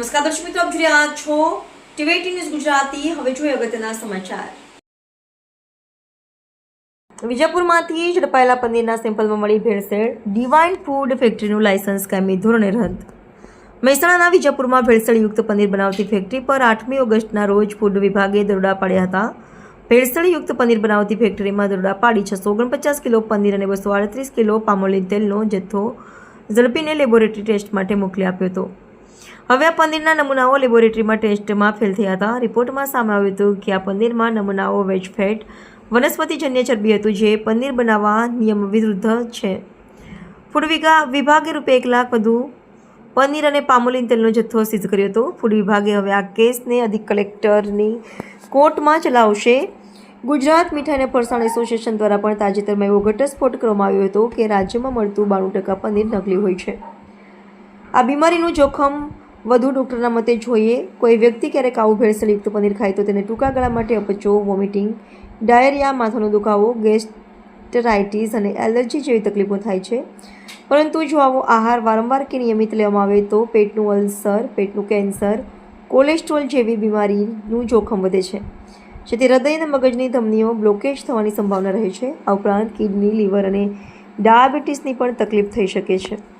નમસ્કાર, દર્શક મિત્રો, આપ જોઈ રહ્યા છો ટીવીટી ન્યૂઝ ગુજરાતી. હવે જોઈએ અગત્યના સમાચાર. વિજાપુરમાંથી ઝડપાયેલા પનીરના સેમ્પલમાં મળી ભેળસેળ. ડિવાઇન ફૂડ ફેક્ટરીનું લાયસન્સ કાયમી ધોરણે રદ. મહેસાણાના વિજાપુરમાં ભેળસેળયુક્ત પનીર બનાવતી ફેક્ટરી પર આઠમી ઓગસ્ટના રોજ ફૂડ વિભાગે દરોડા પાડ્યા હતા. ભેળસેળયુક્ત પનીર બનાવતી ફેક્ટરીમાં દરોડા પાડી છસો ઓગણપચાસ કિલો પનીર અને બસો આડત્રીસ કિલો પામોલીન તેલનો જથ્થો ઝડપીને લેબોરેટરી ટેસ્ટ માટે મોકલી આપ્યો હતો. હવે આ પનીરના નમૂનાઓ લેબોરેટરીમાં ટેસ્ટમાં ફેલ થયા હતા. રિપોર્ટમાં સામે આવ્યું હતું કે આ પનીરમાં નમૂનાઓ વેજ ફેટ, વનસ્પતિજન્ય ચરબી હતું જે પનીર બનાવવા નિયમ વિરુદ્ધ છે. ફૂડ વિભાગે રૂપે એક લાખ વધુ પનીર અને પામોલીન તેલનો જથ્થો સીઝ કર્યો હતો. ફૂડ વિભાગે હવે આ કેસને અધિક કલેક્ટરની કોર્ટમાં ચલાવશે. ગુજરાત મીઠાઈ અને ફરસાણ એસોસિએશન દ્વારા પણ તાજેતરમાં એવો ઘટસ્ફોટ કરવામાં આવ્યો હતો કે રાજ્યમાં મળતું બાણું ટકા પનીર નકલી હોય છે. આ બીમારીનું જોખમ વધુ ડૉક્ટરના મતે જોઈએ, કોઈ વ્યક્તિ ક્યારેક આવું ભેળસેળયુક્ત પનીર ખાય તો તેને ટૂંકા ગાળા માટે અપચો, વોમિટિંગ, ડાયરિયા, માથાનો દુખાવો, ગેસ્ટરાઇટીસ અને એલર્જી જેવી તકલીફો થાય છે. પરંતુ જો આવો આહાર વારંવાર કે નિયમિત લેવામાં આવે તો પેટનું અલ્સર, પેટનું કેન્સર, કોલેસ્ટ્રોલ જેવી બીમારીનું જોખમ વધે છે. જેથી હૃદય અને મગજની ધમનીઓ બ્લોકેજ થવાની સંભાવના રહે છે. આ ઉપરાંત કિડની, લીવર અને ડાયાબિટીસની પણ તકલીફ થઈ શકે છે.